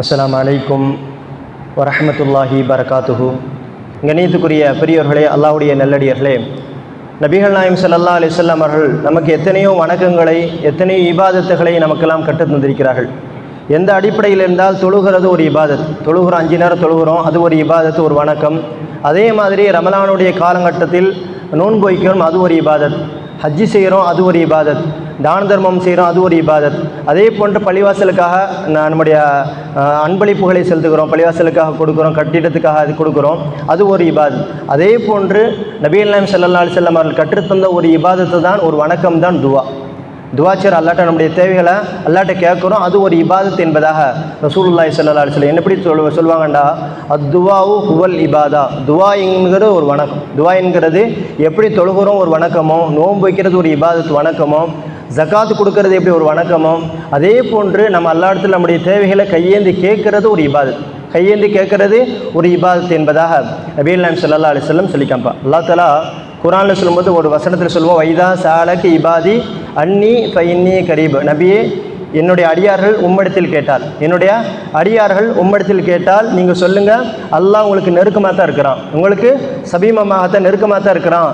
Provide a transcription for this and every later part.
அஸ்லாம் அலைக்கும் வரஹ்மத்துல்லாஹி பரகாத்துஹு கணியத்துக்குரிய பெரியோர்களே அல்லாஹ்வுடைய நல்லடியர்களே நபிகள் நாயம் சல்லா அலிசல்லாம் அவர்கள் நமக்கு எத்தனையோ வணக்கங்களை எத்தனையோ இபாதத்துகளை நமக்கெல்லாம் கற்றுத் தந்திருக்கிறார்கள். எந்த அடிப்படையில் இருந்தால் தொழுகிறது ஒரு இபாதத். தொழுகிறோம் அஞ்சு நேரம் தொழுகிறோம் அது ஒரு இபாதத் ஒரு வணக்கம். அதே மாதிரி ரமலானுடைய காலகட்டத்தில் நோன்பு வைக்கிறோம் அது ஒரு இபாதத். ஹஜ்ஜி செய்கிறோம் அது ஒரு இபாதத். தான தர்மம் செய்கிறோம் அது ஒரு இபாதத். அதே போன்று பள்ளிவாசலுக்காக நான் நம்முடைய அன்பளிப்புகளை செலுத்துகிறோம் பள்ளிவாசலுக்காக கொடுக்குறோம் கட்டிடத்துக்காக அது கொடுக்குறோம் அது ஒரு இபாதத். அதே போன்று நபீல் நாம் செல்லல்லா அலைஹி அவர்கள் கற்றுத்தந்த ஒரு இபாதத்து தான் ஒரு வணக்கம் தான் துவா. துவாச்சர் அல்லாட்ட நம்முடைய தேவைகளை அல்லாட்ட கேட்குறோம். அது ஒரு இபாதத் என்பதாக ரசூலுல்லாய் செல்லலா அலைஹி என்ன எப்படி சொல் சொல்லுவாங்கண்டா? அத்துவாவு ஹுவல் இபாதா. துவா என்கிறது ஒரு வணக்கம். துவா என்கிறது எப்படி தொழுகிறோம் ஒரு வணக்கமோ நோன்பு வைக்கிறது ஒரு இபாதத் வணக்கமோ ஜகாத்து கொடுக்கறது எப்படி ஒரு வணக்கமோ அதே போன்று நம்ம அல்லா இடத்துல நம்முடைய தேவைகளை கையேந்தி கேட்கறது ஒரு இபாதத். கையேந்தி கேட்கறது ஒரு இபாதத் என்பதாக நபீல் நாயம் ஸல்லல்லாஹு அலைஹி சொல்லிக்காம்பா அல்லா தலா குரானில் சொல்லும்போது ஒரு வசனத்தில் சொல்லுவோம் வைதா சாலக்கு இபாதி அன்னி ஃபைன்னி கரீப். நபியே என்னுடைய அடியார்கள் உம்மிடத்தில் கேட்டால் என்னுடைய அடியார்கள் உம்மிடத்தில் கேட்டால் நீங்கள் சொல்லுங்கள் அல்லாஹ் உங்களுக்கு நெருக்கமாக தான் இருக்கிறான். உங்களுக்கு சபீமமாகத்தான் நெருக்கமாக தான் இருக்கிறான்.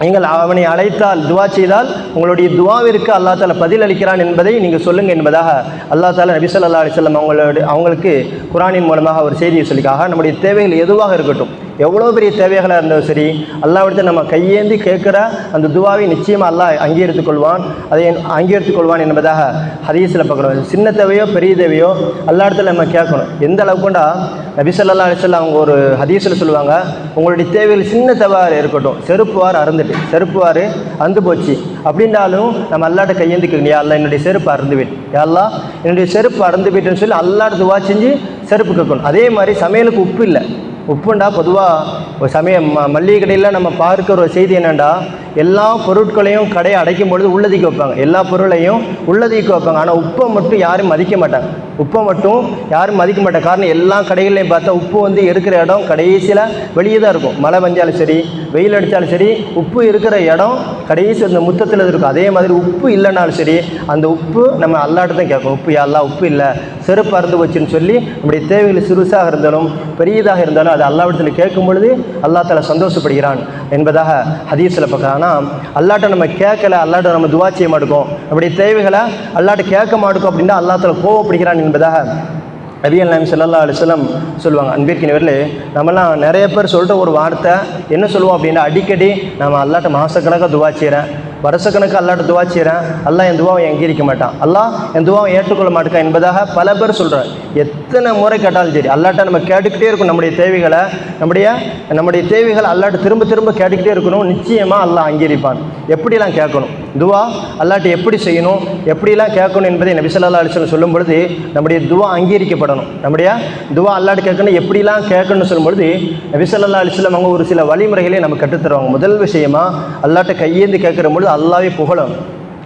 நீங்கள் அவனை அழைத்தால் துவா செய்தால் உங்களுடைய துவாவிற்கு அல்லா தால பதில் அளிக்கிறான் என்பதை நீங்கள் சொல்லுங்கள் என்பதாக அல்லா தால நபி ஸல்லல்லாஹு அலைஹி அவங்களோட அவங்களுக்கு குரானின் மூலமாக ஒரு செய்தியை சொல்லிக்காக நம்முடைய தேவைகள் எதுவாக இருக்கட்டும் எவ்வளோ பெரிய தேவைகளாக இருந்தாலும் சரி அல்லாவிடத்தை நம்ம கையேந்தி கேட்குற அந்த துவாவை நிச்சயமாக அல்லாஹ் அங்கீகரித்துக் கொள்வான். அதை அங்கீகரித்துக் கொள்வான் என்பதாக ஹதீஸில் பார்க்குறோம். சின்ன தேவையோ பெரிய தேவையோ எல்லா இடத்துல நம்ம கேட்கணும். எந்த அளவுக்குண்டா நபிசல்லா அலிசல்ல அவங்க ஒரு ஹதீஸில் சொல்லுவாங்க உங்களுடைய தேவைகள் சின்ன தேவையாக இருக்கட்டும் செருப்புவார் அறந்துட்டு செருப்புவார் அந்து போச்சு. அப்படின்றாலும் நம்ம அல்லாட்ட கையேந்தி கேட்கணும் யா அல்லாஹ் என்னுடைய செருப்பு அறந்துவிட்டு விட்டு என்னுடைய செருப்பு அறந்து விட்டுன்னு சொல்லி அல்லாட்ட துவா செஞ்சு செருப்பு கேட்கணும். அதே மாதிரி சமையலுக்கு உப்பு இல்லை. உப்புண்டா பொதுவாக ஒரு சமயம் ம மல்லிகை கடையில் நம்ம பார்க்குற ஒரு செய்தி என்னென்னா எல்லா பொருட்களையும் கடையை அடைக்கும் பொழுது உள்ளதிக்க வைப்பாங்க. எல்லா பொருளையும் உள்ளதிக்க வைப்பாங்க. ஆனால் உப்பை மட்டும் யாரும் மதிக்க மாட்டாங்க. உப்பை மட்டும் யாரும் மதிக்க மாட்டாங்க. காரணம் எல்லா கடைகள்லையும் பார்த்தா உப்பு வந்து இருக்கிற இடம் கடைசியில் வெளியே தான் இருக்கும். மழை வந்தாலும் சரி வெயில் அடித்தாலும் சரி உப்பு இருக்கிற இடம் கடைசி அந்த முத்தத்தில் இருக்கும். அதே மாதிரி உப்பு இல்லைனாலும் சரி அந்த உப்பு நம்ம அல்லாட்டு தான் கேட்கும். உப்பு எல்லாம் உப்பு இல்லை. செருப்பு அறுந்து போச்சுன்னு சொல்லி நம்முடைய தேவைகள் சிறுசாக இருந்தாலும் பெரியதாக இருந்தாலும் அது அல்லாவிடத்தில் கேட்கும் பொழுது அல்லா சந்தோஷப்படுகிறான். என்பதாக ஹதீஸில் பார்க்கலாம் ஆனால் அல்லாட்ட நம்ம கேட்கல அல்லாட்ட நம்ம துவா செய்ய மாட்டோம். அப்படி தேவைகளை அல்லாட்ட கேட்க மாட்டோம் அப்படின்னா அல்லாத்துல கோவப்படுகிறான் என்பதாக நபிகள் நாயம் சல்லா அலிஸ்லம் சொல்லுவாங்க. அன்பிற்கினவர்களே நம்மலாம் நிறைய பேர் சொல்கிற ஒரு வார்த்தை என்ன சொல்லுவோம் அப்படின்னா அடிக்கடி நம்ம அல்லாட்ட மாதக்கணக்காக துவா செய்கிறேன் வருஷக்கணக்கு அல்லாட்ட துவா செய்கிறேன் அல்லாஹ் என் துவாவை அங்கீகரிக்க மாட்டான். அல்லாஹ் என் துவாவை ஏற்றுக்கொள்ள மாட்டேன் என்பதாக பல பேர் சொல்கிறார் எத்தனை முறை கேட்டாலும் சரி அல்லாட்ட நம்ம கேட்டுக்கிட்டே இருக்கணும் நம்முடைய தேவைகளை. நம்முடைய நம்முடைய தேவைகளை அல்லாட்ட திரும்ப திரும்ப கேட்டுக்கிட்டே இருக்கணும். நிச்சயமாக அல்லாஹ் அங்கீகரிப்பான். எப்படிலாம் கேட்கணும்? துவா அல்லாட்ட எப்படி செய்யணும் எப்படிலாம் கேட்கணும் என்பதை நபி சொல்லா அலைஹி சொல்லும் பொழுது நம்முடைய துவா அங்கீகரிக்கப்படணும். நம்முடைய துவா அல்லாட்டு கேட்கணும் எப்படிலாம் கேட்கணும்னு சொல்லும் பொழுது நபி சொல்லா அலைஹி அவங்க ஒரு சில வழிமுறைகளை நமக்கு கற்றுத்தருவாங்க. முதல் விஷயமா அல்லாட்ட கையேந்து கேட்குற பொழுது அல்லாவே புகழும்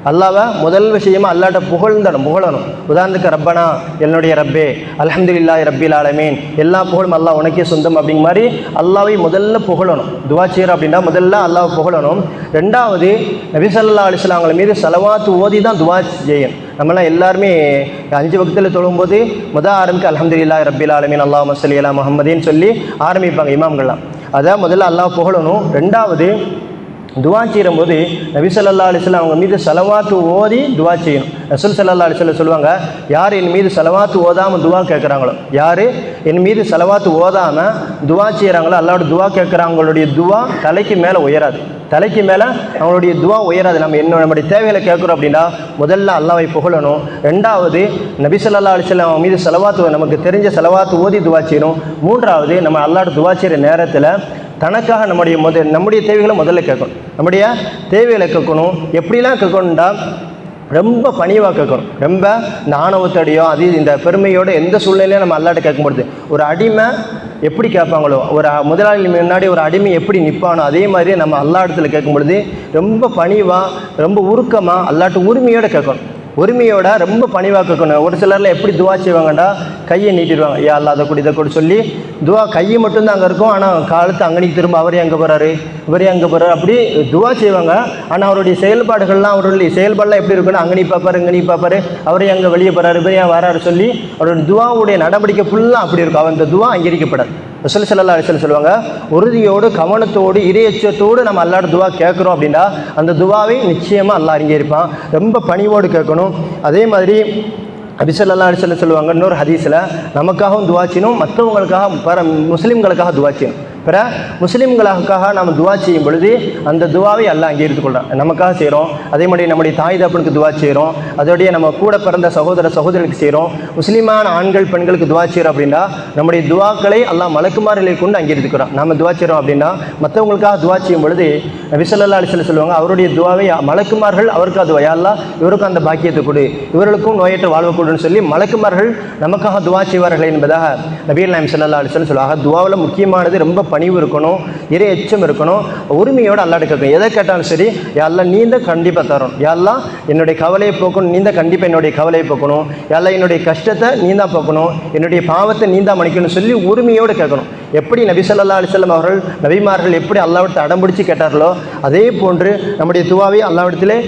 அல்லாவை முதல் விஷயமா அல்லாட்ட புகழ்ந்தணும் புகழணும். உதாரணத்துக்கு ரப்பனா என்னுடைய ரப்பே அல்ஹம்துலில்லாஹி ரப்பில் ஆலமீன் எல்லா புகழும் அல்லாஹ் உனக்கே சொந்தம் அப்படிங்க மாதிரி அல்லாவை முதல்ல புகழணும். துவா அப்படின்னா முதல்ல அல்லாவை புகழணும். ரெண்டாவது நபிசல்லா ஸல்லல்லாஹு அவங்கள மீது செலவாத்து ஓதி தான் துவா செய்யணும். நம்மளாம் எல்லாருமே அஞ்சு வக்தில் தொழும்போது முத ஆரம்பிக்க அல்ஹம்துலில்லாஹி ரப்பில் ஆலமீன் அல்லாஹ் மசலி அல்லா முகமதின்னு சொல்லி ஆரம்பிப்பாங்க இமாம்கள்லாம். அதான் முதல்ல அல்லாஹ் புகழணும். ரெண்டாவது துவா செய்யும்போது நபி ஸல்லல்லாஹு அலைஹி அவங்க மீது செலவாத்து ஓதி துவா செய்யணும். ரசூல் சல்லா அலைஹி சொல்லுவாங்க யார் என் மீது செலவாத்து ஓதாமல் துவா கேட்குறாங்களோ யார் என் மீது செலவாத்து ஓதாமல் துவா செய்கிறாங்களோ அல்லாவோட துவா கேட்குறாங்களுடைய துவா தலைக்கு மேலே உயராது. தலைக்கு மேலே அவங்களுடைய துவா உயராது. நம்ம என்ன நம்முடைய தேவைகளை கேட்குறோம் அப்படின்னா முதல்ல அல்லாவை புகழணும். ரெண்டாவது நபி ஸல்லல்லாஹு அலைஹி அவங்க மீது செலவாத்து நமக்கு தெரிஞ்ச செலவாத்து ஓதி துவா செய்யணும். மூன்றாவது நம்ம அல்லாட துவா செய்கிற நேரத்தில் தனக்காக நம்முடைய முத நம்முடைய தேவைகளை முதல்ல கேட்கணும். நம்முடைய தேவைகளை கேட்கணும். எப்படிலாம் கேட்கணும்டா? ரொம்ப பணிவாக கேட்கணும். ரொம்ப நாணவத்தடியோ அது இந்த பெருமையோட எந்த சூழ்நிலையும் நம்ம அல்லாட்ட கேட்கும்பொழுது ஒரு அடிமை எப்படி கேட்பாங்களோ ஒரு முதலாளி முன்னாடி ஒரு அடிமை எப்படி நிற்பானோ அதே மாதிரி நம்ம அல்லா இடத்துல கேட்கும் பொழுது ரொம்ப பணிவாக ரொம்ப உருக்கமாக அல்லாட்டு உரிமையோடு கேட்கணும். உரிமையோட ரொம்ப பணிவாக்கணும் ஒரு சிலரில் எப்படி துவா செய்வாங்கடா? கையை நீட்டிடுவாங்க. யா அல்லா அதை கூட இதை கூட சொல்லி துவா கையை மட்டும்தான் அங்கே இருக்கும். ஆனால் காலத்து அங்கனிக்கு திரும்ப அவரே அங்கே போகிறாரு இவரே அங்கே போகிறாரு அப்படி துவா செய்வாங்க. ஆனால் அவருடைய செயல்பாடுகள்லாம் அவருடைய செயல்பாடெலாம் எப்படி இருக்குன்னா அங்கனி பார்ப்பாரு இங்கனி பார்ப்பாரு அவரே அங்கே வெளியே போகிறாரு இவரே வராரு சொல்லி அவருடைய துவாவுடைய நடவடிக்கை ஃபுல்லாக அப்படி இருக்கும். அவன் இந்த துவா அங்கீகரிக்கப்படாது. ரசூல் ஸல்லல்லாஹு அலைஹி சொல்லுவாங்க உறுதியோடு கவனத்தோடு இறையச்சத்தோடு நம்ம அல்லாட துவா கேட்குறோம் அப்படின்னா அந்த துவாவை நிச்சயமாக அல்லா இருப்பான் ரொம்ப பணிவோடு கேட்கணும். அதே மாதிரி அபிசல்லா அலிசல்ல சொல்லுவாங்க இன்னொரு ஹதீஸில் நமக்காகவும் துவாச்சினும் மற்றவங்களுக்காக பர முஸ்லீம்களுக்காக துவாச்சினும் பிற முஸ்லீம்களுக்காக நாம் துவா செய்யும் பொழுது அந்த துவாவை எல்லாம் அங்கே கொள்கிறோம் நமக்காக செய்கிறோம் அதே மாதிரி நம்முடைய தாய் தப்பனுக்கு துவா செய்கிறோம் அதோடைய நம்ம கூட பிறந்த சகோதர சகோதரனுக்கு செய்கிறோம் முஸ்லீமான ஆண்கள் பெண்களுக்கு துவா செய்கிறோம் அப்படின்னா நம்முடைய துவாக்களை எல்லாம் மலக்குமார்களை கொண்டு அங்கே இருந்துக்கிறோம் நம்ம துவா செய்கிறோம் அப்படின்னா மற்றவங்களுக்காக துவா செய்யும் பொழுது விசலல்லா அலிசல்ல சொல்லுவாங்க அவருடைய துவாவை மலக்குமார்கள் அவருக்கு அது வயாலா இவருக்கும் அந்த பாக்கியத்தை கொடு. இவர்களுக்கும் நோயற்ற வாழ்வக்கூடுன்னு சொல்லி மலக்குமார்கள் நமக்காக துவா செய்வார்கள் என்பதாக நபீர் நாயம் சல்லா அலிசல் சொல்லுவாங்க. துவாவில் முக்கியமானது ரொம்ப பணிவு இருக்கணும் இறை எச்சம் இருக்கணும் உரிமையோடு அல்லாட கேட்கணும் எதை கேட்டாலும் சரி எல்லாம் நீந்த கண்டிப்பாக தரணும். எல்லாம் என்னுடைய கவலையை போக்கணும் நீந்த கண்டிப்பாக என்னுடைய கவலையை போக்கணும். எல்லாம் என்னுடைய கஷ்டத்தை நீந்தா போக்கணும். என்னுடைய பாவத்தை நீந்தா மணிக்கணும்னு சொல்லி உரிமையோடு கேட்கணும். எப்படி நபி ஸல்லல்லாஹு அலைஹி அவர்கள் நபிமார்கள் எப்படி அல்லாவிடத்தை அடம்பிடிச்சு கேட்டார்களோ அதே போன்று நம்முடைய துவாவை அல்லாவிடத்திலே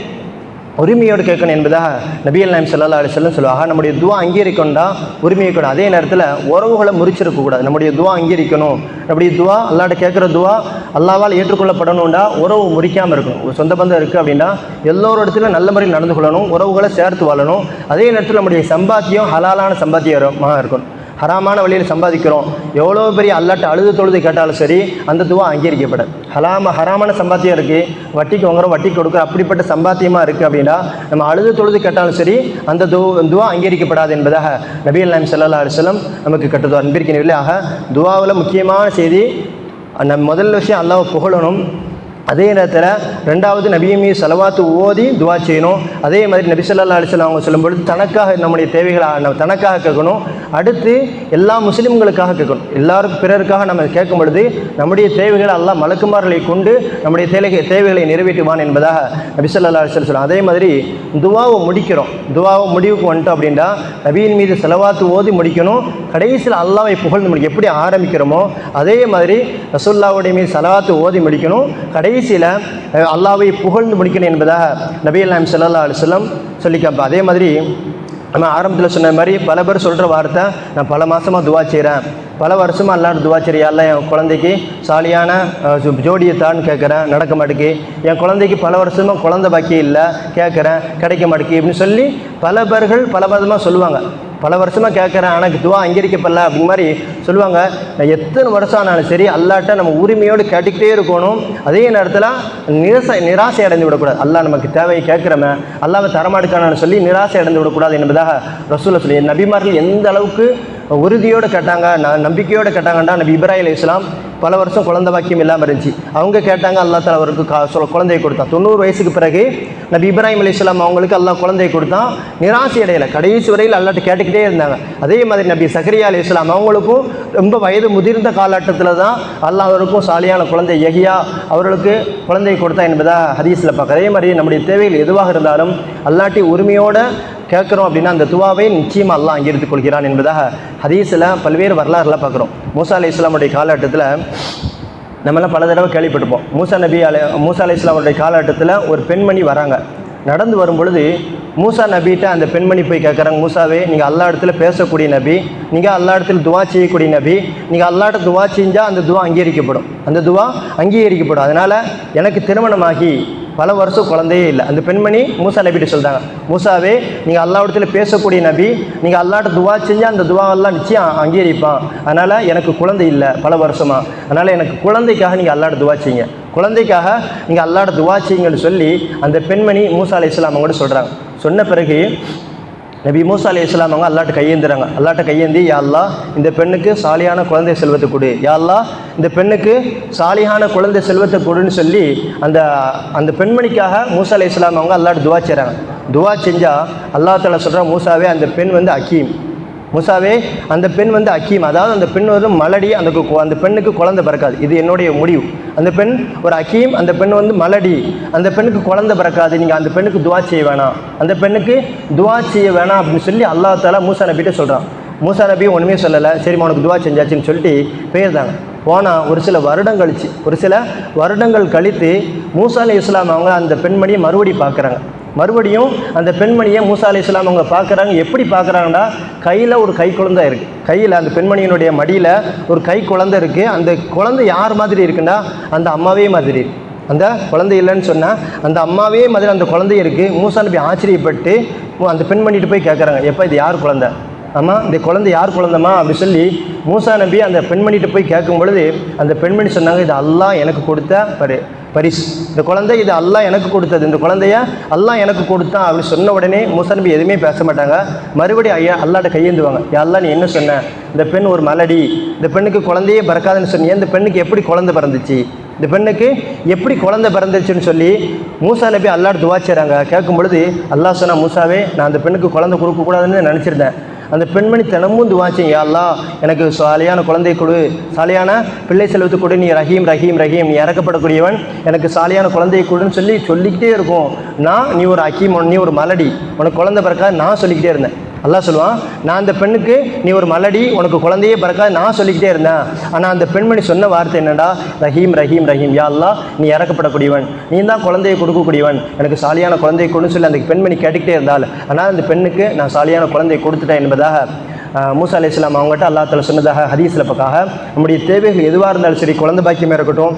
உரிமையோடு கேட்கணும் என்பதாக நபியல் நாயம் சல்லா அலிஸ்லம் சொல்லுவாங்க. நம்முடைய துவா அங்கீகரிக்கணும்டா உரிமையை கூட அதே நேரத்தில் உறவுகளை முறிச்சிருக்கக்கூடாது. நம்முடைய துவா அங்கீகரிக்கணும். நம்முடைய துவா அல்லாட்ட கேட்குற துவா அல்லாவால் ஏற்றுக்கொள்ளப்படணும்டா உறவு முறிக்காமல் இருக்கணும். ஒரு சொந்த பந்தம் இருக்குது அப்படின்னா எல்லோரிடத்துல நல்ல முறையில் நடந்து கொள்ளணும் உறவுகளை சேர்த்து வாழணும். அதே நேரத்தில் நம்முடைய சம்பாத்தியம் ஹலாலான சம்பாத்தியமாக இருக்கணும். ஹராமான வழியில் சம்பாதிக்கிறோம். எவ்வளோ பெரிய அல்லாட்ட அழுது தொழுது கேட்டாலும் சரி அந்த துவா அங்கீகரிக்கப்படாது. ஹலாம ஹராமான சம்பாத்தியம் இருக்குது வட்டிக்கு வாங்குறோம் வட்டி கொடுக்குறோம் அப்படிப்பட்ட சம்பாத்தியமாக இருக்குது அப்படின்னா நம்ம அழுது தொழுது கேட்டாலும் சரி அந்த து துவா அங்கீகரிக்கப்படாது என்பதாக நபி அல்லாம் சல்லா அலுவலம் நமக்கு கட்டுதோ அன்பிற்கினவில்லை ஆக துவாவில் முக்கியமான செய்தி நம்ம முதல் விஷயம் அல்லாவை புகழணும். அதே நேரத்தில் ரெண்டாவது நபியமி செலவாத்து ஓதி துவா செய்யணும். அதே மாதிரி நபி ஸல்லல்லாஹு அலைஹி அவங்க சொல்லும்பொழுது தனக்காக நம்முடைய தேவைகளை நம்ம தனக்காக கேட்கணும். அடுத்து எல்லா முஸ்லீம்களுக்காக கேட்கணும். எல்லாருக்கும் பிறருக்காக நம்ம கேட்கும் பொழுது நம்முடைய தேவைகளை எல்லாம் மலக்குமார்களை கொண்டு நம்முடைய தேவை தேவைகளை நிறைவேற்றுவான் என்பதாக நபி ஸல்லல்லாஹு அலைஹி சொல்லலாம் அதே மாதிரி துவாவை முடிக்கிறோம். துவாவை முடிவுக்கு வந்துட்டோம் அப்படின்னா நபியின் மீது செலவாத்து ஓதி முடிக்கணும். கடைசியில் அல்லாவை புகழ்ந்து முடிக்கும் எப்படி ஆரம்பிக்கிறோமோ அதே மாதிரி ரசுல்லாவுடைய மீது செலவாத்து ஓதி முடிக்கணும். கடைசியில் அல்லாவை புகழ்ந்து முடிக்கணும் என்பதாக நபியல் நாயம் சல்லா அலைஹி வஸல்லம் அதே மாதிரி நம்ம ஆரம்பத்தில் சொன்ன மாதிரி பல பேர் சொல்கிற வார்த்தை நான் பல மாதமாக துவா செய்கிறேன் பல வருஷமாக எல்லாரும் துவா செய்கிறேன் எல்லாம் என் குழந்தைக்கு சாலியான ஜோ- ஜோடியை தான் கேட்குறேன். நடக்க மாட்டேக்கு. என் குழந்தைக்கு பல வருஷமாக குழந்தை பாக்கி இல்லை. கேட்குறேன். கிடைக்க மாட்டேக்கு. அப்படின்னு சொல்லி பல பேர்கள் பல விதமாக சொல்லுவாங்க. பல வருஷமாக கேட்குறேன் ஆனால் துவா அங்கீகரிக்கப்படல அப்படிங்க மாதிரி சொல்லுவாங்க. நான் எத்தனை வருஷம் ஆனாலும் சரி அல்லாட்ட நம்ம உரிமையோடு கேட்டுக்கிட்டே இருக்கணும். அதே நேரத்தில் நிராசை நிராசை அடைந்து விடக்கூடாது. அல்லாஹ் நமக்கு தேவையை கேட்குறமே அல்லாவை தரமாட்டுக்கானு சொல்லி நிராசை அடைந்து விடக்கூடாது என்பதாக ரசூலை சொல்லி நபிமார்கள் எந்த அளவுக்கு உறுதியோடு கேட்டாங்க நான் நம்பிக்கையோடு கேட்டாங்கண்டா நபி இப்ராஹிம் இஸ்லாம் பல வருஷம் குழந்த பாக்கியம் இல்லாமல் இருந்துச்சு. அவங்க கேட்டாங்க அல்லா தலா அவருக்கு கா சொல் குழந்தையை கொடுத்தான். தொண்ணூறு வயசுக்கு பிறகு நபி இப்ராஹிம் அலி இஸ்லாம் அவங்களுக்கு எல்லாம் குழந்தையை கொடுத்தான். நிராசை அடையலை. கடைசி வரையில் அல்லாட்ட கேட்டுக்கிட்டே இருந்தாங்க. அதே மாதிரி நபி சக்கரியா அலி இஸ்லாம் அவங்களுக்கும் ரொம்ப வயது முதிர்ந்த காலகட்டத்தில் தான் அல்லா அவருக்கும் சாலியான குழந்தை எகியா அவர்களுக்கு குழந்தையை கொடுத்தா என்பதா ஹதீஸில் பார்க்க அதே மாதிரி நம்முடைய தேவைகள் எதுவாக இருந்தாலும் அல்லாட்டி உரிமையோட கேட்குறோம் அப்படின்னா அந்த துவாவை நிச்சயமாக அல்லாஹ் அங்கீகரித்துக் கொள்கிறான் என்பதாக ஹதீஸில் பல்வேறு வரலாறுலாம் பார்க்குறோம். மூசா அலி இஸ்லாமுடைய காலகட்டத்தில் நம்மளாம் பல தடவை கேள்விப்பட்டிருப்போம். மூசா நபி அலை மூசா அலி இஸ்லாமுடைய காலகட்டத்தில் ஒரு பெண்மணி வராங்க. நடந்து வரும்பொழுது மூசா நபிகிட்ட அந்த பெண்மணி போய் கேட்குறாங்க மூசாவே நீங்கள் அல்லா இடத்துல பேசக்கூடிய நபி நீங்கள் அல்லா இடத்துல துவா செய்யக்கூடிய நபி நீங்கள் அல்லாட்ட துவா செஞ்சால் அந்த துவா அங்கீகரிக்கப்படும். அந்த துவா அங்கீகரிக்கப்படும். அதனால் எனக்கு திருமணமாகி பல வருஷம் குழந்தையே இல்லை. அந்த பெண்மணி மூசா நபிட்டு சொல்கிறாங்க மூசாவே நீங்கள் அல்லாவிடத்தில் பேசக்கூடிய நபி நீங்கள் அல்லாட்ட துவா செஞ்சால் அந்த துவாவெல்லாம் நிச்சயம் அங்கீகரிப்பான். அதனால் எனக்கு குழந்தை இல்லை பல வருஷமாக அதனால் எனக்கு குழந்தைக்காக நீங்கள் அல்லாட்ட துவா செய்யுங்க. குழந்தைக்காக நீங்கள் அல்லாட்ட துவா செய்யுங்கன்னு சொல்லி அந்த பெண்மணி மூசா அலி இஸ்லாம் அவங்க சொல்கிறாங்க சொன்ன பிறகு நபி மூசா அலி இஸ்லாம் அவங்க அல்லாட்ட கையேந்துறாங்க. அல்லாட்ட கையேந்தி யாழ்லா இந்த பெண்ணுக்கு சாலியான குழந்தை செல்வத்தை கொடு. யாழ்லா இந்த பெண்ணுக்கு சாலியான குழந்தை செல்வத்தை கொடுன்னு சொல்லி அந்த அந்த பெண்மணிக்காக மூசா அலி இஸ்லாம் அவங்க அல்லாட்ட துவா செய்கிறாங்க துவா செஞ்சால் அல்லா தாலா சொல்கிற மூசாவே அந்த பெண் வந்து அக்கீம் மூசாவே அந்த பெண் வந்து அக்கீம் அதாவது அந்த பெண் வந்து மலடி அந்த கு- அந்த பெண்ணுக்கு குழந்தை பிறக்காது. இது என்னுடைய முடிவு. அந்த பெண் ஒரு அக்கீம் அந்த பெண் வந்து மலடி. அந்த பெண்ணுக்கு குழந்தை பிறக்காது. நீங்கள் அந்த பெண்ணுக்கு துவா செய்ய வேணாம். அந்த பெண்ணுக்கு துவா செய்ய வேணாம் அப்படின்னு சொல்லி அல்லா தாலா மூசா நபிகிட்ட சொல்கிறான் மூசா நபி ஒன்றுமே சொல்லலை. சரிம்மா உனக்கு துவா செஞ்சாச்சுன்னு சொல்லிட்டு போயிருந்தாங்க போனால் ஒரு சில வருடம் கழிச்சு ஒரு சில வருடங்கள் கழித்து மூசா அலி இஸ்லாம் அவங்க அந்த பெண்மணியை மறுபடி பார்க்குறாங்க. மறுபடியும் அந்த பெண்மணியை மூசா அலி இஸ்லாம் அவங்க பார்க்குறாங்க. எப்படி பார்க்குறாங்கன்னா கையில் ஒரு கை குழந்தை இருக்குது கையில் அந்த பெண்மணியினுடைய மடியில் ஒரு கை குழந்தை இருக்குது அந்த குழந்தை யார் மாதிரி இருக்குன்னா அந்த அம்மாவே மாதிரி அந்த குழந்தை இல்லைன்னு சொன்னால் அந்த அம்மாவே மாதிரி அந்த குழந்தை இருக்குது மூசா நபி ஆச்சரியப்பட்டு அந்த பெண்மணிட்டு போய் கேட்குறாங்க எப்போ இது யார் குழந்தை? ஆமாம் இந்த குழந்தை யார் குழந்தைமா அப்படி சொல்லி மூசா நபி அந்த பெண்மணிகிட்ட போய் கேட்கும் பொழுது அந்த பெண்மணி சொன்னாங்க இது அல்லா எனக்கு கொடுத்த பரு பரிசு. இந்த குழந்தை இது அல்லாஹ் எனக்கு கொடுத்தது. இந்த குழந்தைய அல்லாஹ் எனக்கு கொடுத்தான் அப்படின்னு சொன்ன உடனே மூசா எதுவுமே பேச மாட்டாங்க. மறுபடியும் ஐயா அல்லாட்ட கையேந்துவாங்க. அல்லா நீ என்ன சொன்ன? இந்த பெண் ஒரு மலடி. இந்த பெண்ணுக்கு குழந்தையே பிறக்காதுன்னு சொன்னியே. இந்த பெண்ணுக்கு எப்படி குழந்தை பிறந்துச்சு? இந்த பெண்ணுக்கு எப்படி குழந்தை பிறந்துச்சுன்னு சொல்லி மூசா நபி அல்லாட்டு துவாச்சிடுறாங்க கேட்கும் பொழுது அல்லாஹ் சொன்னா மூசாவே நான் அந்த பெண்ணுக்கு குழந்தை கொடுக்கக்கூடாதுன்னு நினச்சிருந்தேன். அந்த பெண்மணி தினமும் துவாச்சிங்க யா எனக்கு சாலியான குழந்தை கொடு. சாலியான பிள்ளை செல்வத்தை கொடு. நீ ரஹீம் ரஹீம் ரஹீம் நீ இறக்கப்படக்கூடியவன். எனக்கு சாலியான குழந்தையை கொடுன்னு சொல்லி சொல்லிக்கிட்டே இருக்கும். நான் நீ ஒரு அக்கீம் நீ ஒரு மலடி. உனக்கு குழந்தை பிறக்காது நான் சொல்லிக்கிட்டே இருந்தேன். அல்லாஹ் சொல்லுவான் நான் அந்த பெண்ணுக்கு நீ ஒரு மலடி உனக்கு குழந்தையே பிறக்காது நான் சொல்லிக்கிட்டே இருந்தேன். ஆனால் அந்த பெண்மணி சொன்ன வார்த்தை என்னடா? ரஹீம் ரஹீம் ரஹீம். யா அல்லாஹ் நீ இறக்கப்படக்கூடியவன். நீ தான் குழந்தையை கொடுக்கக்கூடியவன். எனக்கு சாலியான குழந்தையை கொடுன்னு சொல்லி அந்த பெண்மணி கேட்டுக்கிட்டே இருந்தால் ஆனால் அந்த பெண்ணுக்கு நான் சாலியான குழந்தையை கொடுத்துட்டேன் என்பதாக மூசா அலி இஸ்லாம் அவங்ககிட்ட அல்லா தஆலா சொன்னதாக ஹதீஸில் பக்காக நம்முடைய தேவைகள் எதுவாக இருந்தாலும் சரி குழந்தை பாக்கியமாக இருக்கட்டும்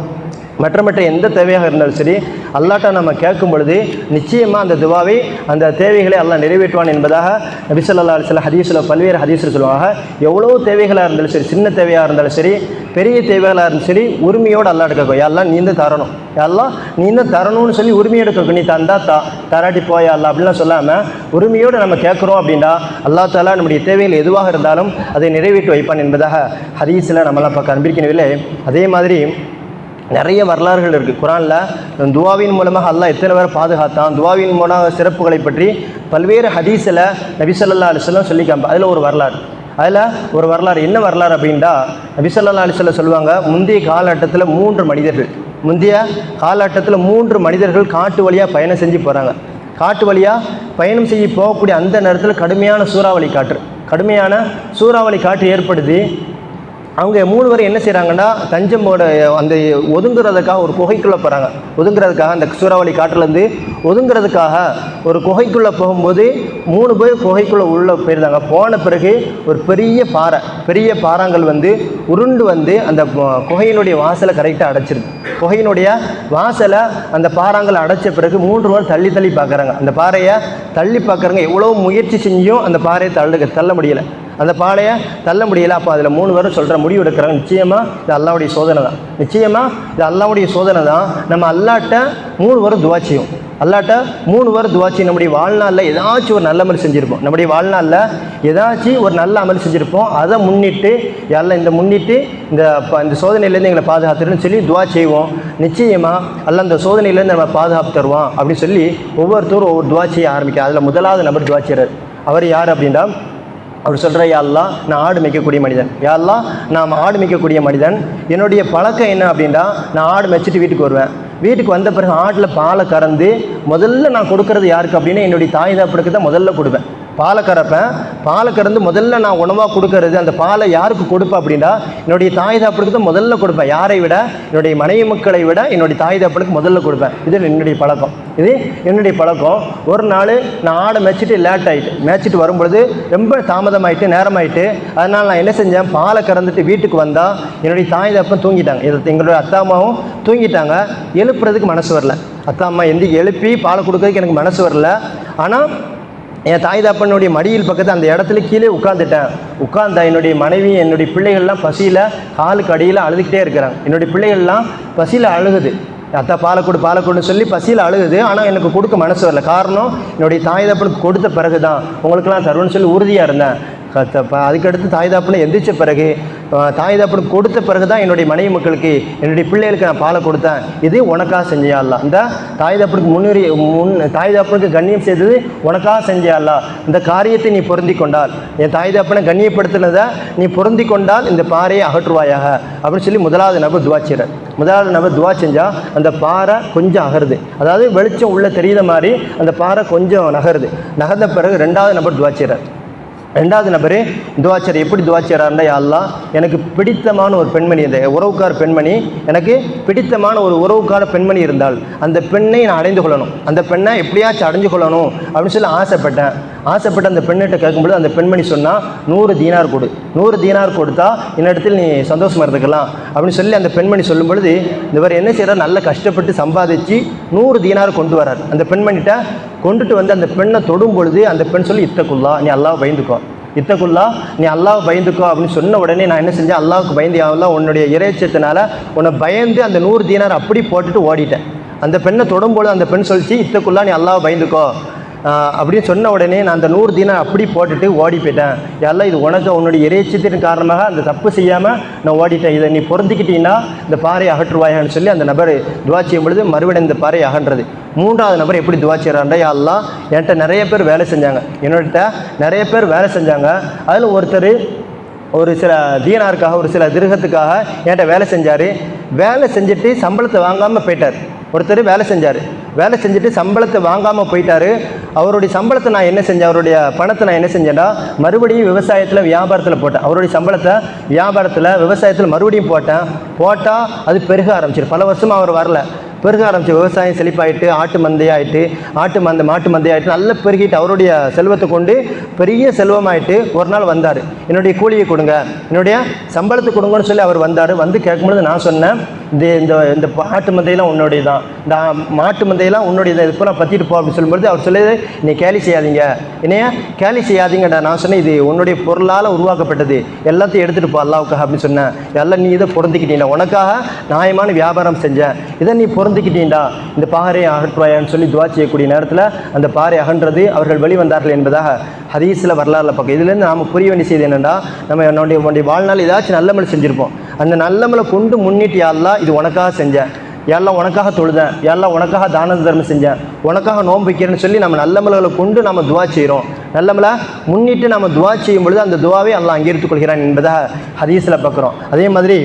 மற்ற மற்ற எந்த தேவையாக இருந்தாலும் சரி அல்லாட்ட நம்ம கேட்கும் பொழுது நிச்சயமாக அந்த துவாவை அந்த தேவைகளை அல்லாஹ் நிறைவேற்றுவான் என்பதாக நபிசல்லா சில ஹதீஸில் பல்வேறு ஹதீஸில் சொல்லுவாங்க. எவ்வளோ தேவைகளாக இருந்தாலும் சரி சின்ன தேவையாக இருந்தாலும் சரி பெரிய தேவைகளாக இருந்தாலும் சரி உரிமையோடு அல்லாட்ட கேட்கும் எல்லாம் நீந்த தரணும். எல்லாம் நீந்த தரணும்னு சொல்லி உரிமையோடு கேட்கும் நீ தந்தா தா தராட்டி போயா அல்ல அப்படிலாம் சொல்லாமல் உரிமையோடு நம்ம கேட்குறோம் அப்படின்னா அல்லா தாலா நம்முடைய தேவைகள் எதுவாக இருந்தாலும் அதை நிறைவேற்றி வைப்பான் என்பதாக ஹதீஸில் நம்மளாம் பார்க்க அன்பிருக்கவில்லை அதே மாதிரி நிறைய வரலாறுகள் இருக்குது குரானில் துவாவின் மூலமாக அல்லாஹ் எத்தனை பேரை பாதுகாத்தான்? துவாவின் மூலமாக சிறப்புகளை பற்றி பல்வேறு ஹதீஸில் நபிசல்லா அலிஸ்லாம் சொல்லி காமிப்பா. அதில் ஒரு வரலாறு. அதில் ஒரு வரலாறு. என்ன வரலாறு அப்படின்டா நபிசல்லா அலிஸ்லாம் சொல்லுவாங்க முந்தைய காலகட்டத்தில் மூன்று மனிதர்கள். முந்தைய காலகட்டத்தில் மூன்று மனிதர்கள் காட்டு வழியாக பயணம் செஞ்சு போகிறாங்க காட்டு வழியாக பயணம் செய்ய போகக்கூடிய அந்த நேரத்தில் கடுமையான சூறாவளி காற்று. கடுமையான சூறாவளி காற்று ஏற்படுத்தி அவங்க மூணு பேரும் என்ன செய்கிறாங்கன்னா தஞ்சமோட அந்த ஒதுங்குறதுக்காக ஒரு குகைக்குள்ளே போகிறாங்க ஒதுங்குறதுக்காக அந்த சூறாவளி காற்றுலேருந்து ஒதுங்குறதுக்காக ஒரு குகைக்குள்ளே போகும்போது மூணு பேர் குகைக்குள்ளே உள்ளே போயிருந்தாங்க. போன பிறகு ஒரு பெரிய பாறை பெரிய பாறாங்கல் வந்து உருண்டு வந்து அந்த குகையினுடைய வாசலை கரெக்டாக அடைச்சிருக்கு குகையினுடைய வாசலை அந்த பாறாங்கல் அடைச்ச பிறகு மூன்று பேர் தள்ளி தள்ளி பார்க்குறாங்க. அந்த பாறையை தள்ளி பார்க்குறாங்க எவ்வளோ முயற்சி செஞ்சும் அந்த பாறையை தள்ள தள்ள முடியலை. அந்த பாலையை தள்ள முடியல. அப்போ அதில் மூணு பேரும் சொல்கிற முடிவு எடுக்கிறாங்க நிச்சயமாக இது அல்லாவுடைய சோதனை தான். நிச்சயமாக இது அல்லாவுடைய சோதனை தான். நம்ம அல்லாட்ட மூணு பேரும் துவா செய்யும் அல்லாட்ட மூணு பேரும் துவாச்சி நம்முடைய வாழ்நாளில் ஏதாச்சும் ஒரு நல்ல அமல் செஞ்சுருப்போம். நம்முடைய வாழ்நாளில் ஏதாச்சும் ஒரு நல்ல அமல் செஞ்சுருப்போம். அதை முன்னிட்டு எல்லாம் இந்த முன்னிட்டு இந்த இந்த சோதனையிலேருந்து எங்களை பாதுகாத்துருன்னு சொல்லி துவா செய்வோம். நிச்சயமாக அல்ல இந்த சோதனையிலேருந்து நம்ம பாதுகாப்பு தருவோம் அப்படின்னு சொல்லி ஒவ்வொருத்தரும் ஒவ்வொரு துவா செய்ய அதில் முதலாவது நபர் துவா செய்கிறார் அவர் யார் அப்படின்னா அவர் சொல்கிற யாழ்லாம் நான் ஆடு மேய்க்கக்கூடிய மனிதன். யாழ்லாம் நான் ஆடு மேய்க்கக்கூடிய மனிதன். என்னுடைய பழக்கம் என்ன அப்படின்னா நான் ஆடு மேய்ச்சிட்டு வீட்டுக்கு வருவேன். வீட்டுக்கு வந்த பிறகு ஆட்டில் பாலை கறந்து முதல்ல நான் கொடுக்கறது யாருக்கு அப்படின்னா என்னுடைய தாய் தப்பனுக்கு தான் முதல்ல கொடுப்பேன். பாலை கறப்பேன். பாலை கறந்து முதல்ல நான் உணவாக கொடுக்கறது அந்த பாலை யாருக்கு கொடுப்பேன் அப்படின்னா என்னுடைய தாய் தாப்பனுக்கு தான் முதல்ல கொடுப்பேன். யாரை விட? என்னுடைய மனைவி மக்களை விட என்னுடைய தாய் தாப்பனுக்கு முதல்ல கொடுப்பேன். இது என்னுடைய பழக்கம். இது என்னுடைய பழக்கம். ஒரு நாள் நான் ஆடை மேய்ச்சிட்டு லேட் ஆகிட்டு மேய்ச்சிட்டு வரும்பொழுது ரொம்ப தாமதமாயிட்டு நேரமாயிட்டு அதனால் நான் என்ன செஞ்சேன்? பாலை கறந்துட்டு வீட்டுக்கு வந்தால் என்னுடைய தாய் தப்பன் தூங்கிட்டாங்க. இது எங்களுடைய அத்தாமாவும் அம்மாவும் தூங்கிட்டாங்க. எழுப்புறதுக்கு மனசு வரல. அத்தா அம்மா எந்தி எழுப்பி பாலை கொடுக்கறதுக்கு எனக்கு மனசு வரல. ஆனால் என் தாய் தாப்பனுடைய மடியில் பக்கத்து அந்த இடத்துல கீழே உட்காந்துட்டேன் உட்கார்ந்தா என்னுடைய மனைவி என்னுடைய பிள்ளைகள்லாம் பசியில் காலுக்கு அடியில் அழுதுகிட்டே இருக்கிறாங்க. என்னுடைய பிள்ளைகள்லாம் பசியில் அழுகுது. அத்தா பாலக்கோடு பாலக்கோடுன்னு சொல்லி பசியில் அழுகுது. ஆனால் எனக்கு கொடுக்க மனசு வரல. காரணம் என்னுடைய தாய் தாப்பனுக்கு கொடுத்த பிறகு தான் உங்களுக்கெல்லாம் தருவேன்னு சொல்லி உறுதியாக இருந்தேன். அதுக்கடுத்து தாய் தாப்புல எந்திரிச்ச பிறகு தாய் தப்பன் கொடுத்த பிறகு தான் என்னுடைய மனைவி மக்களுக்கு என்னுடைய பிள்ளைகளுக்கு நான் பாலை கொடுத்தேன். இது உனக்காக செஞ்சியாடலாம் இந்த தாய் தப்பனுக்கு முன்னுரி முன் தாய் தப்பனுக்கு கண்ணியம் செய்தது உனக்காக செஞ்சியாடலாம் இந்த காரியத்தை நீ பொருந்தி கொண்டால் என் தாய் தப்பனை கண்ணியப்படுத்தினதை நீ பொருந்தி கொண்டால் இந்த பாறையை அகற்றுவாயாக. அப்படின்னு சொல்லி முதலாவது நபர் துவா செய்கிறார் முதலாவது நபர் துவா செஞ்சால் அந்த பாறை கொஞ்சம் அகருது. அதாவது வெளிச்சம் உள்ளே தெரியுத மாதிரி அந்த பாறை கொஞ்சம் நகருது. நகர்ந்த பிறகு ரெண்டாவது நபர் துவா செய்கிறார் ரெண்டாவது நபர் துவாச்சர். எப்படி துவாச்சராக இருந்தால் யாரெல்லாம் எனக்கு பிடித்தமான ஒரு பெண்மணி இந்த உறவுக்கார பெண்மணி எனக்கு பிடித்தமான ஒரு உறவுக்கார பெண்மணி இருந்தால் அந்த பெண்ணை நான் அடைந்து கொள்ளணும். அந்த பெண்ணை எப்படியாச்சும் அடைஞ்சு கொள்ளணும் அப்படின்னு சொல்லி ஆசைப்பட்டேன். ஆசைப்பட்டு அந்த பெண்ணிட்ட கேட்கும்போது அந்த பெண்மணி சொன்னால் நூறு தீனார் கொடு. நூறு தீனார் கொடுத்தா இடத்துல நீ சந்தோஷமாக இருந்துக்கலாம். அப்படின்னு சொல்லி அந்த பெண்மணி சொல்லும் பொழுது இவர் என்ன செய்கிறார் நல்ல கஷ்டப்பட்டு சம்பாதிச்சு நூறு தீனார் கொண்டு வரார் அந்த பெண்மணிட்ட கொண்டுட்டு வந்து அந்த பெண்ணை தொடும் பொழுது அந்த பெண் சொல்லி இத்தக்குள்ளா நீ அல்லாஹ் பயந்துக்கோ. இத்தக்குள்ளா நீ அல்லாஹ் பயந்துக்கோ அப்படின்னு சொன்ன உடனே நான் என்ன செஞ்சேன்? அல்லாவுக்கு பயந்து ஆகலாம் உன்னுடைய இறைச்சத்தினால உன்னை பயந்து அந்த நூறு தீனார் அப்படி போட்டுட்டு ஓடிட்டேன். அந்த பெண்ணை தொடும்போது அந்த பெண் சொல்லிச்சு இத்தக்குள்ளா நீ அல்லாஹ் பயந்துக்கோ. அப்படின்னு சொன்ன உடனே நான் அந்த நூறு தீனை அப்படி போட்டுட்டு ஓடி போயிட்டேன். எல்லாம் இது உனக்கு உன்னுடைய இறைச்சத்தின் காரணமாக அந்த தப்பு செய்யாமல் நான் ஓடிட்டேன். இதை நீ பொருந்திக்கிட்டீங்கன்னா இந்த பாறை அகற்றுவாயான்னு சொல்லி அந்த நபர் துவா செய்யும் பொழுது மறுபடியும் இந்த பாறை அகன்றது. மூன்றாவது நபர் எப்படி துவா செய்கிறாண்டா எல்லாம் என்கிட்ட நிறைய பேர் வேலை செஞ்சாங்க. என்னோட நிறைய பேர் வேலை செஞ்சாங்க. அதில் ஒருத்தர் ஒரு சில தீனாருக்காக ஒரு சில திருகத்துக்காக என்கிட்ட வேலை செஞ்சார். வேலை செஞ்சுட்டு சம்பளத்தை வாங்காமல் போயிட்டார். ஒருத்தர் வேலை செஞ்சார். வேலை செஞ்சுட்டு சம்பளத்தை வாங்காமல் போயிட்டார். அவருடைய சம்பளத்தை நான் என்ன செஞ்சேன்? அவருடைய பணத்தை நான் என்ன செஞ்சேன்னா மறுபடியும் விவசாயத்தில் வியாபாரத்தில் போட்டேன். அவருடைய சம்பளத்தை வியாபாரத்தில் விவசாயத்தில் மறுபடியும் போட்டேன். போட்டால் அது பெருக ஆரம்பிச்சிரு பல வருஷமாக அவர் வரல. பெருக ஆரம்பிச்சு விவசாயம் செழிப்பாயிட்டு ஆட்டு மந்தையாயிட்டு ஆட்டு மந்தை மாட்டு மந்தையாயிட்டு நல்லா பெருகிட்டு அவருடைய செல்வத்தை கொண்டு பெரிய செல்வமாயிட்டு ஒரு நாள் வந்தார். என்னுடைய கூலியை கொடுங்க. என்னுடைய சம்பளத்தை கொடுங்கன்னு சொல்லி அவர் வந்தார். வந்து கேட்கும்பொழுது நான் சொன்னேன் இந்த இந்த இந்த மாட்டு மந்தையெல்லாம் உன்னுடைய தான் இந்த மாட்டு மந்தையெல்லாம் உன்னுடைய தான். நான் பற்றிட்டு போ அப்படின்னு சொல்லும்போது அவர் சொல்லுது நீ கேலி செய்யாதீங்க. என்னையா? கேலி செய்யாதீங்கடா. நான் சொன்னேன் இது உன்னுடைய பொருளால் உருவாக்கப்பட்டது. எல்லாத்தையும் எடுத்துகிட்டு போ அல்லாவுக்காக அப்படின்னு சொன்னேன். எல்லாம் நீ இதை பொருந்திக்கிட்டீங்க உனக்காக நியாயமான வியாபாரம் செஞ்சேன். இதை நீ பொருந்திக்கிட்டீண்டா இந்த பாறை அகற்றுவாயான்னு சொல்லி துவா செய்யக்கூடிய நேரத்தில் அந்த பாறை அகன்றது அவர்கள் வெளிவந்தார்கள் என்பதாக ஹதீஸில் வரலாறுல பார்க்க. இதுலேருந்து நாம் புரிய வேண்டிய செய்தி என்னென்னா நம்ம என்னுடைய நம்முடைய வாழ்நாள் ஏதாச்சும் நல்லமலை செஞ்சுருப்போம். அந்த நல்லமலை கொண்டு முன்னிட்டு யாரெல்லாம் இது உனக்காக செஞ்சேன். எல்லாம் உனக்காக தொழுதேன். எல்லாம் உனக்காக தான தர்மம் செஞ்சேன். உனக்காக நோன்பு வைக்கிறேன்னு சொல்லி நம்ம நல்லமலைகளை கொண்டு நம்ம துவா செய்கிறோம் நல்லமலை முன்னிட்டு நம்ம துவா செய்யும் பொழுது அந்த துவாவை எல்லாம் அங்கீகரித்துக் கொள்கிறான் என்பதாக ஹதீஸில் பார்க்குறோம். அதே மாதிரி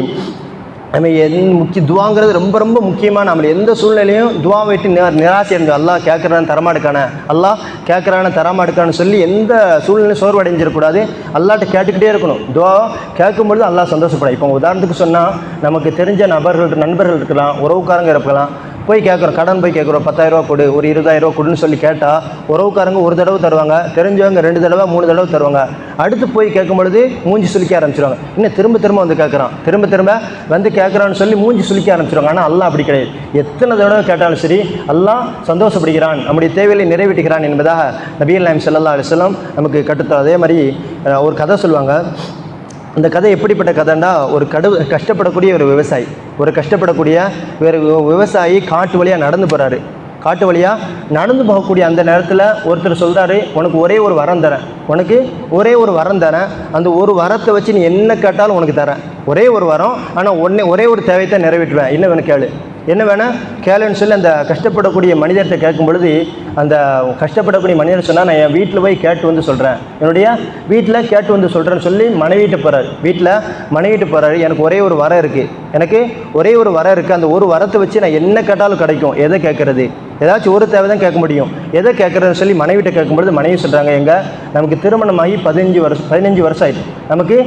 நம்ம எந் முக்கிய துவாங்கிறது ரொம்ப ரொம்ப முக்கியமாக நம்ம எந்த சூழ்நிலையும் துவா வைட்டு நிரா நிராசை இருந்து அல்லா கேட்குறான் தரமாட்டுக்கான அல்லா கேட்குறான தரமாட்டுக்கான்னு சொல்லி எந்த சூழ்நிலையும் சோர்வடைஞ்சிடக்கூடாது. அல்லாட்ட கேட்டுக்கிட்டே இருக்கணும். துவா கேட்கும்பொழுது அல்லா சந்தோஷப்படும் இப்போ உதாரணத்துக்கு சொன்னால் நமக்கு தெரிஞ்ச நபர்கள் நண்பர்கள் இருக்கலாம் உறவுக்காரங்க இருக்கலாம். போய் கேட்குறோம் கடன் போய் கேட்குறோம் பத்தாயிரரூவா கொடு ஒரு இருபதாயிரரூவா கொடுன்னு சொல்லி கேட்டால் உறவுக்காரங்க ஒரு தடவை தருவாங்க தெரிஞ்சவங்க ரெண்டு தடவை மூணு தடவை தருவாங்க. அடுத்து போய் கேட்கும் பொழுது மூஞ்சி சுளிக்க ஆரம்பிச்சிருவாங்க. இன்னும் திரும்ப திரும்ப வந்து கேட்குறான். திரும்ப திரும்ப வந்து கேட்குறான்னு சொல்லி மூஞ்சி சுளிக்க ஆரம்பிச்சிருவாங்க. ஆனால் எல்லாம் அப்படி கிடையாது. எத்தனை தடவை கேட்டாலும் சரி எல்லாம் சந்தோஷப்படுகிறான். நம்முடைய தேவையை நிறைவேற்றுகிறான் என்பதாக நபியல் நாயம் செல்லல்லா அலைஹி நமக்கு கட்டுத்தோம் அதே மாதிரி ஒரு கதை சொல்லுவாங்க. அந்த கதை எப்படிப்பட்ட கதைன்னா ஒரு கடு கஷ்டப்படக்கூடிய ஒரு விவசாயி. ஒரு கஷ்டப்படக்கூடிய வேறு விவசாயி காட்டு வழியாக நடந்து போகிறாரு காட்டு வழியாக நடந்து போகக்கூடிய அந்த நேரத்தில் ஒருத்தர் சொல்கிறாரு உனக்கு ஒரே ஒரு வரம் தரேன். உனக்கு ஒரே ஒரு வரம் தரேன். அந்த ஒரு வரத்தை வச்சு நீ என்ன கேட்டாலும் உனக்கு தரேன். ஒரே ஒரு வரம் ஆனால் ஒன்றே ஒரே ஒரு தேவையத்தை நிறைவேற்றுவேன். என்ன வேணும் கேளு. என்ன வேணால் கேளுன்னு சொல்லி அந்த கஷ்டப்படக்கூடிய மனிதர்கிட்ட கேட்கும் பொழுது அந்த கஷ்டப்படக்கூடிய மனிதர் சொன்னால் நான் என் வீட்டில் போய் கேட்டு வந்து சொல்கிறேன் என்னுடைய வீட்டில் கேட்டு வந்து சொல்கிறேன்னு சொல்லி மனைவிட்டு போகிறார் வீட்டில் மனைவிட்டு போகிறாரு எனக்கு ஒரே ஒரு வரம் இருக்குது எனக்கு ஒரே ஒரு வரம் இருக்குது அந்த ஒரு வரத்தை வச்சு நான் என்ன கேட்டாலும் கிடைக்கும். எதை கேட்குறது? ஏதாச்சும் ஒரு தேவை தான் கேட்க முடியும். எதை கேட்குறதுன்னு சொல்லி மனைவிட்ட கேட்கும்பொழுது மனைவி சொல்கிறாங்க எங்கள் நமக்கு திருமணமாகி பதினஞ்சு வருஷம் பதினஞ்சு வருஷம் ஆயிட்டு. நமக்கு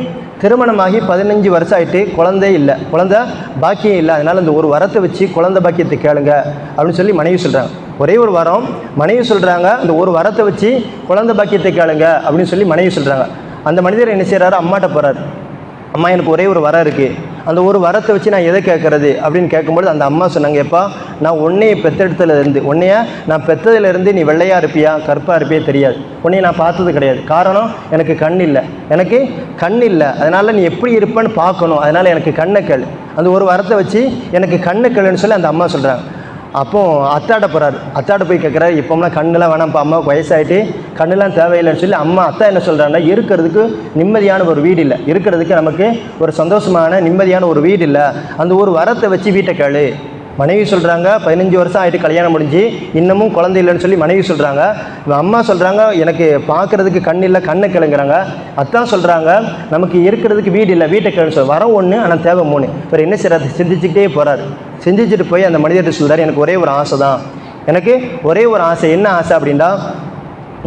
திருமணமாகி பதினஞ்சு வருஷம் ஆயிட்டு குழந்தை இல்லை. குழந்தை பாக்கியம் இல்லை. அதனால் அந்த ஒரு வரத்தை வச்சு குழந்தை பாக்கியத்தை கேளுங்க. அப்படின்னு சொல்லி மனைவி சொல்கிறாங்க ஒரே ஒரு வரம் மனைவி சொல்கிறாங்க அந்த ஒரு வரத்தை வச்சு குழந்தை பாக்கியத்தை கேளுங்க அப்படின்னு சொல்லி மனைவி சொல்கிறாங்க அந்த மனிதர் என்ன செய்கிறாரு அம்மாட்ட போகிறார் அம்மா எனக்கு ஒரே ஒரு வரம் இருக்குது அந்த ஒரு வரத்தை வச்சு நான் எதை கேட்குறது? அப்படின்னு கேட்கும்போது அந்த அம்மா சொன்னாங்க எப்பா நான் உன்னைய பெத்தெடுத்ததுலேருந்து உன்னைய நான் பெற்றதுலேருந்து நீ வெள்ளையாக இருப்பியா கருப்பாக இருப்பியா தெரியாது. உன்னைய நான் பார்த்தது கிடையாது. காரணம் எனக்கு கண் இல்லை. எனக்கு கண் இல்லை. அதனால் நீ எப்படி இருப்பேன்னு பார்க்கணும். அதனால் எனக்கு கண்ணை கேள். அந்த ஒரு வரத்தை வச்சு எனக்கு கண்ணை கேளுன்னு சொல்லி அந்த அம்மா சொல்கிறாங்க அப்போது அத்தாட்ட போகிறாரு அத்தாட்ட போய் கேட்குறாரு இப்போம்லாம் கண்ணெலாம் வேணாம்ப்பா அம்மா வயசாயிட்டு கண்ணெலாம் தேவையில்லைன்னு சொல்லி அம்மா அத்தா என்ன சொல்கிறாங்கன்னா இருக்கிறதுக்கு நிம்மதியான ஒரு வீடு இல்லை. இருக்கிறதுக்கு நமக்கு ஒரு சந்தோஷமான நிம்மதியான ஒரு வீடு இல்லை. அந்த ஒரு வரத்தை வச்சு வீட்டை கேளு. மனைவி சொல்கிறாங்க பதினஞ்சு வருஷம் ஆகிட்டு கல்யாணம் முடிஞ்சு இன்னமும் குழந்தை இல்லைன்னு சொல்லி மனைவி சொல்கிறாங்க இவன் அம்மா சொல்கிறாங்க எனக்கு பார்க்குறதுக்கு கண் இல்லை கண்ணை கிளங்குறாங்க. அத்தான் சொல்கிறாங்க நமக்கு இருக்கிறதுக்கு வீடு இல்லை வீட்டை கிளம்பி சொல் வரம் ஒன்று ஆனால் தேவை மூணு. இவர் என்ன செய்யறாரு சிந்திச்சுக்கிட்டே போகிறாரு சிந்திச்சுட்டு போய் அந்த மனிதர்கிட்ட சொல்கிறார் எனக்கு ஒரே ஒரு ஆசை தான் எனக்கு ஒரே ஒரு ஆசை. என்ன ஆசை அப்படின்னா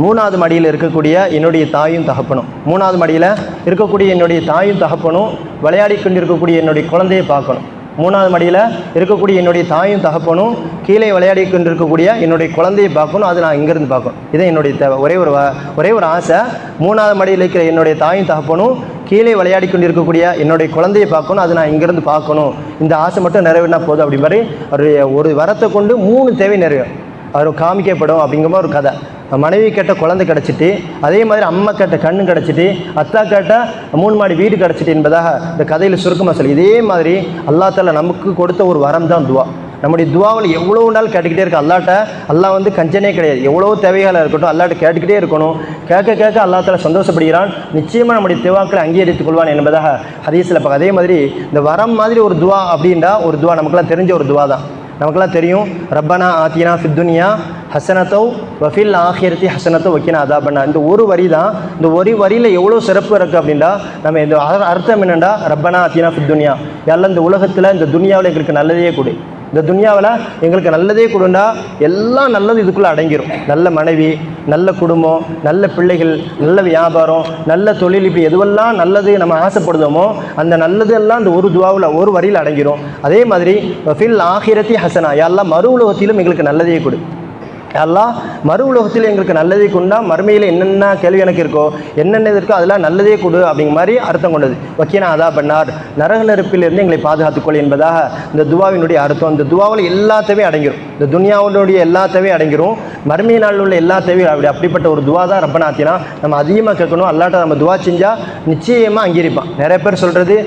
மூணாவது மடியில் இருக்கக்கூடிய என்னுடைய தாயும் தகப்பனும். மூணாவது மடியில் இருக்கக்கூடிய என்னுடைய தாயும் தகப்பனும் விளையாடி கொண்டிருக்கக்கூடிய என்னுடைய குழந்தையை பார்க்கணும். மூணாவது மடியில் இருக்கக்கூடிய என்னுடைய தாயும் தகப்பனும் கீழே விளையாடி கொண்டிருக்கக்கூடிய என்னுடைய குழந்தையை பார்க்கணும். அது நான் இங்கேருந்து பார்க்கணும். இதான் என்னுடைய தேவை. ஒரே ஒரு ஒரே ஒரு ஆசை. மூணாவது மடியில் இருக்கிற என்னுடைய தாயும் தகப்பனும் கீழே விளையாடி கொண்டிருக்கக்கூடிய என்னுடைய குழந்தையை பார்க்கணும். அது நான் இங்கேருந்து பார்க்கணும். இந்த ஆசை மட்டும் நிறைவேறினா போதும் அப்படி மாதிரி அவருடைய ஒரு வரத்தை கொண்டு மூணு தேவை நிறைவேறும். அவர் காமிக்கப்படும் அப்படிங்கிற ஒரு கதை. மனைவி கேட்ட குழந்தை கிடச்சிட்டு அதே மாதிரி அம்மா கேட்ட கண்ணு கிடச்சிட்டு அத்தா கேட்ட மூணு மாடி வீடு கிடச்சிட்டு என்பதாக இந்த கதையில் சுருக்கமாக சொல்லி இதே மாதிரி அல்லா நமக்கு கொடுத்த ஒரு வரம் தான் துவா. நம்முடைய துவாவில் எவ்வளோ நாள் கேட்டுக்கிட்டே இருக்கு அல்லாட்ட அல்லாஹ் வந்து கஞ்சனே கிடையாது. எவ்வளோ தேவைகளாக இருக்கட்டும் அல்லாட்ட கேட்டுக்கிட்டே இருக்கணும். கேட்க கேட்க அல்லா சந்தோஷப்படுகிறான். நிச்சயமாக நம்முடைய துவாக்களை அங்கீகரித்துக் கொள்வான் என்பதாக ஹதீஸில் அதே மாதிரி இந்த வரம் மாதிரி ஒரு துவா அப்படின்றா ஒரு துவா நமக்குலாம் தெரிஞ்ச ஒரு துவா தான் நமக்கெல்லாம் தெரியும் ரப்பனா ஆத்தினா ஃபித்துனியா ஹசனத்தோ வஃபில் ஆஹிரத்தி ஹசனத்தோ வக்கினா அதாபண்ணா இந்த ஒரு வரி தான் இந்த ஒரு வரியில் எவ்வளோ சிறப்பு இருக்குது அப்படின்னா நம்ம இந்த அர்த்தம் என்னென்னா ரப்பனா ஆத்தினா ஃபித்துனியா எல்லாம் இந்த உலகத்தில் இந்த துனியாவில் எங்களுக்கு நல்லதே கொடு. இந்த துனியாவில் எங்களுக்கு நல்லதே கொடுண்டா எல்லாம் நல்லது இதுக்குள்ளே அடங்கிடும் நல்ல மனைவி நல்ல குடும்பம் நல்ல பிள்ளைகள் நல்ல வியாபாரம் நல்ல தொழில் இப்படி எதுவெல்லாம் நல்லது நம்ம ஆசைப்படுதோமோ அந்த நல்லது எல்லாம் அந்த ஒரு துவாவில் ஒரு வரியில் அடங்கிடும் அதே மாதிரி ஃபில் ஆகிரத்தி ஹசனா எல்லாம் மறு உலகத்திலும் எங்களுக்கு நல்லதே கொடு. எல்லாம் மறு உலகத்தில் எங்களுக்கு நல்லதே கொண்டா மறுமையில் என்னென்ன கேள்வி எனக்கு இருக்கோ என்னென்ன இருக்கோ அதெல்லாம் நல்லதே கொடு அப்படிங்கிற மாதிரி அர்த்தம் கொண்டது. வக்கீனா அதா பண்ணார் நரக நெருப்பிலிருந்து எங்களை பாதுகாத்துக்கொள் என்பதாக இந்த துவாவினுடைய அர்த்தம். இந்த துவாவில் எல்லா அடங்கிடும் அடங்கிரும். இந்த துனியாவுடைய எல்லாத்தையும் அடங்கிரும். மறுமை நாளில் உள்ள எல்லாத்தையும் அப்படி அப்படிப்பட்ட ஒரு துவா தான் ரப்பனாத்தினா நம்ம அதிகமாக கேட்கணும். அல்லாட்ட நம்ம துவா செஞ்சால் நிச்சயமாக அங்கீகரிப்பான். நிறைய பேர் சொல்கிறது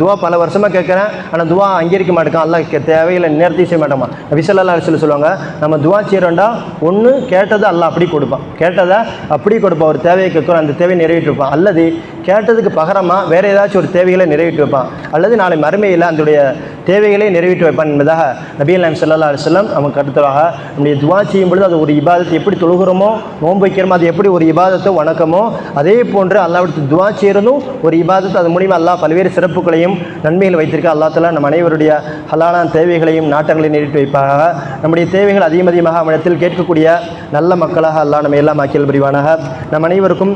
துவா பல வருஷமாக கேட்குறேன். ஆனால் துவா அங்கீகரிக்க மாட்டேக்கான் அல்லா தேவையில்லை நேரத்தையும் செய்ய மாட்டோமா விசலல்லா சொல்லி சொல்லுவாங்க நம்ம துவா செய்கிறோண்டா ஒன்று கேட்டதை அல்ல அப்படி கொடுப்பான். கேட்டதை அப்படி கொடுப்பான். ஒரு தேவையை கேட்கும் அந்த தேவையை நிறைவேற்றிருப்பான் அல்லது கேட்டதுக்கு பகரமாக வேறு ஏதாச்சும் ஒரு தேவைகளை நிறைவேற்றிருப்பான் அல்லது நாளை மறுமையில் அதனுடைய தேவைகளை நிறைவேற்றி வைப்பான் என்பதாக நபீல் நாம் சல்லா அலுவலம் நமக்கு கருத்துவாக நம்முடைய துவா செய்யும் பொழுது அது ஒரு இபாதத்தை எப்படி தொழுகிறோமோ நோன்பு வைக்கிறோமோ அது எப்படி ஒரு இபாதத்தை வணக்கமோ அதே போன்று அல்லாவிடத்து துவா செய்கிறதும் ஒரு இபாதத்தை அது மூலியமாக அல்லாஹ் பல்வேறு சிறப்புகளையும் நன்மைகள் வைத்திருக்க அல்லா தலா நம் அனைவருடைய ஹலான தேவைகளையும் நாட்டங்களையும் நிறைவேற்றி வைப்பாக நம்முடைய தேவைகள் அதிகம் அதிகமாக அவனிடத்தில் கேட்கக்கூடிய நல்ல மக்களாக அல்லாஹ் நம்ம எல்லாம் ஆக்கியல் புரிவானாக. நம் அனைவருக்கும்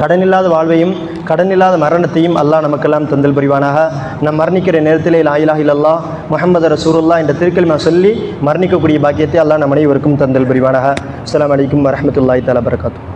கடனில்லாத வாழ்வையும் கடனில்லாத மரணத்தையும் அல்லாஹ் நமக்கெல்லாம் தந்தல் புரிவானாக. நம் மரணிக்கிற நேரத்திலே லாயிலாக இல்லல்லா முகமது ரசூருல்லா என்ற திருக்கல்மா சொல்லி மரணிக்கக்கூடிய பாக்கியத்தை அல்லாஹ் நம் அனைவருக்கும் தந்தல் புரிவானாக. அஸ்லாம் வலைக்கம் வரஹ்மத்துல்லாஹி தலா பரகாத்து